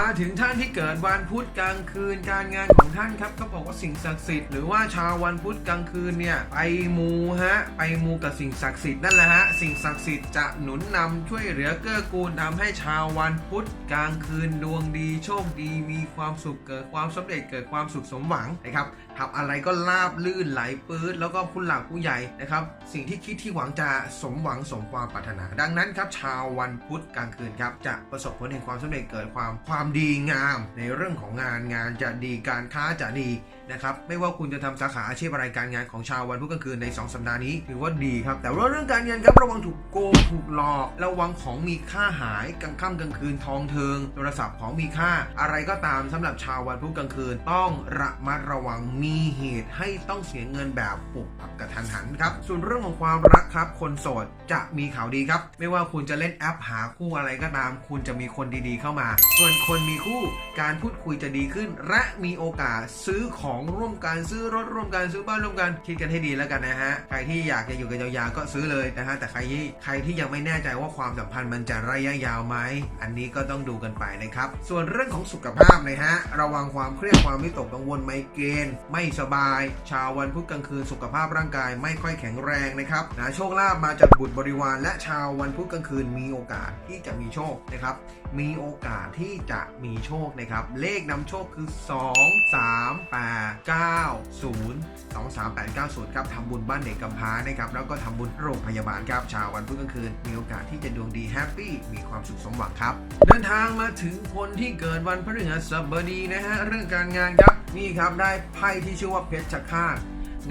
มาถึงท่านที่เกิดวันพุธกลางคืนการงานของท่านครับก็บอกว่าสิ่งศักดิ์สิทธิ์หรือว่าชาววันพุธกลางคืนเนี่ยไปมูฮะไปมูกับสิ่งศักดิ์สิทธิ์นั่นแหละฮะสิ่งศักดิ์สิทธิ์จะหนุนนำช่วยเหลือเกื้อกูลทำให้ชาววันพุธกลางคืนดวงดีโชคดีมีความสุขเกิดความสำเร็จเกิดความสุขสมหวังนะครับทำอะไรก็ราบลื่นไหลปื๊ดแล้วก็ผู้หลักผู้ใหญ่นะครับสิ่งที่คิดที่หวังจะสมหวังสมความปรารถนา ดังนั้นครับชาววันพุธกลางคืนครับจะประสบผลแห่งความสำเร็จเกิดความความดีงามในเรื่องของงานงานจะดีการค้าจะดีนะครับไม่ว่าคุณจะทำสาขาอาชีพอะไรการงานของชาววันพุธกลางคืนใน 2 สัปดาห์นี้ถือว่าดีครับ แต่ว่าเรื่องการเงินครับระวังถูกโกงถูกหลอกระวังของมีค่าหายกลางค่ำกลางคืนทองเทิง โทรศัพท์ของมีค่า อะไรก็ตามสำหรับชาววันพุธกลางคืน ต้องระมัดระวังมีเหตุให้ต้องเสียเงินแบบปุบปับกระทันหันครับส่วนเรื่องของความรักครับ คนโสดจะมีข่าวดีครับ ไม่ว่าคุณจะเล่นแอปหาคู่อะไรก็ตาม คุณจะมีคนดีๆเข้ามา ส่วนคนมีคู่การพูดคุยจะดีขึ้น และมีโอกาสซื้อของร่วมกันซื้อรถร่วมกันซื้อบ้านร่วมกันคิดกันให้ดีแล้วกันนะฮะใครที่อยากจะอยู่กันยาวๆก็ซื้อเลยนะฮะแต่ใครที่ใครที่ยังไม่แน่ใจว่าความสัมพันธ์มันจะระยะยาวไหมอันนี้ก็ต้องดูกันไปนะครับส่วนเรื่องของสุขภาพนะฮะระวังความเครียดความวิตกกังวลไมเกรนไม่สบาย ชาววันพุธกลางคืนสุขภาพร่างกายไม่ค่อยแข็งแรงนะครับนะโชคลาภมาจากบุตรบริวาร และชาววันพุธกลางคืนมีโอกาสที่จะมีโชคนะครับมีโอกาสที่จะมีโชคนะครับ เลขนำโชคคือ 2 3 8 9 0 2 3 8 9 0ครับทำบุญบ้านเด็กกำพร้านะครับแล้วก็ทำบุญโรงพยาบาลครับชาววันพุธกลางคืน มีโอกาสที่จะดวงดีแฮปปี้มีความสุขสมหวังครับ เดินทางมาถึงคนที่เกิดวันพฤหัสบดีนะฮะเรื่องการงานครับนี่ครับได้ไพ่ที่ชื่อว่าเพชรฆาต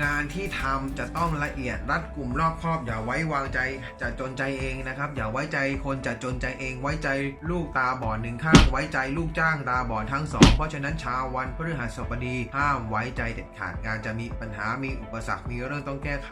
งานที่ทำจะต้องละเอียดรัดกลุ่มรอบครอบ อย่าไว้วางใจจะจนใจเองนะครับ อย่าไว้ใจคนจะจนใจเอง ไว้ใจลูกตาบอดหนึ่งข้าง ไว้ใจลูกจ้างตาบอดทั้งสองเพราะฉะนั้นชาววันพฤหัสบดีห้ามไว้ใจเด็ดขาดงานจะมีปัญหามีอุปสรรคมีเรื่องต้องแก้ไข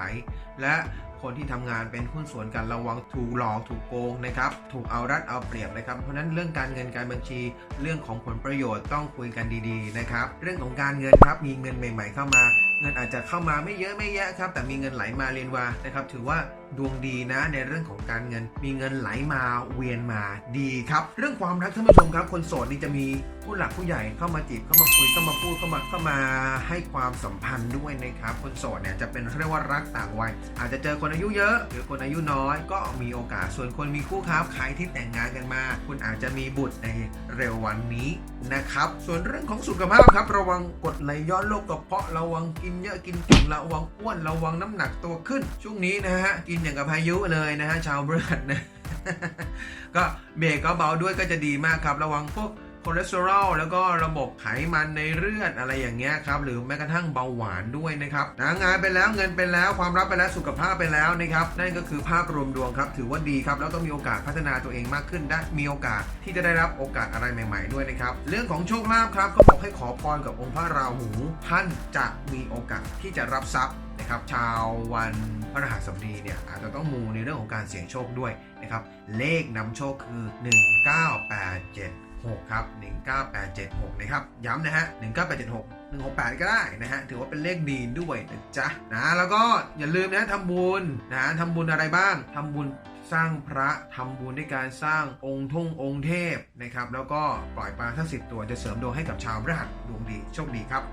และคนที่ทำงานเป็นหุ้นส่วนกันระวังถูกหลอกถูกโกงนะครับ ถูกเอารัดเอาเปรียบนะครับ เพราะฉะนั้นเรื่องการเงินการบัญชี เรื่องของผลประโยชน์ต้องคุยกันดีๆนะครับ เรื่องของการเงินครับมีเงินใหม่ ๆ เข้ามา เงินอาจจะเข้ามาไม่เยอะไม่แยะครับ แต่มีเงินไหลมาเรียนวานะครับ ถือว่าดวงดีนะในเรื่องของการเงิน มีเงินไหลมาเวียนมาดีครับ เรื่องความรักท่านผู้ชมครับ คนโสดนี่จะมีผู้หลักผู้ใหญ่เข้ามาจีบเข้ามาคุยเข้ามาพูดเข้ามาเข้ามาให้ความสัมพันธ์ด้วยนะครับ คนโสดเนี่ยจะเป็นเรียกว่ารักต่างวัย อาจจะเจอคนอายุเยอะ หรือคนอายุน้อย ก็มีโอกาสส่วนคนมีคู่ครับใครที่แต่งงานกันมา คุณอาจจะมีบุตรในเร็ววันนี้นะครับ ส่วนเรื่องของสุขภาพครับ ระวังกดไหลย้อนโรคกระเพาะระวังกิินเยอะกินเก่งระวังอ้วนระวังน้ำหนักตัวขึ้น ช่วงนี้นะฮะกินอย่างกับพายุเลยนะฮะชาวเบือดนะก็เบรกก็เบาด้วยก็จะดีมากครับ ระวังพวก คอเลสเตอรอลแล้วก็ระบบไขมันในเลือดอะไรอย่างเงี้ยครับหรือแม้กระทั่งเบาหวานด้วยนะครับนะงานไปแล้วเงินไปแล้วความรักไปแล้วสุขภาพไปแล้วนะครับนั่นก็คือภาพรวมดวงครับถือว่าดีครับแล้วก็มีโอกาสพัฒนาตัวเองมากขึ้นได้มีโอกาสที่จะได้รับโอกาสอะไรใหม่ ๆ ด้วยนะครับเรื่องของโชคลาภครับก็บอกให้ขอพรกับองค์พระราหู ท่านจะมีโอกาสที่จะรับทรัพย์นะครับชาววันพฤหัสบดีเนี่ยอาจจะต้องมูในเรื่องของการเสี่ยงโชคด้วยนะครับเลขนำโชคคือ6ครับ19876นะครับย้ำนะฮะ19876 168 ก็ได้นะฮะถือว่าเป็นเลขดีด้วยนะจ๊ะนะแล้วก็อย่าลืมนะทำบุญนะทำบุญอะไรบ้างทำบุญสร้างพระทำบุญด้วยการสร้างองค์ทงองค์เทพนะครับแล้วก็ปล่อยปลาทั้งสิบตัวจะเสริมดวงให้กับชาวพฤหัตดวงดีโชคดีครับ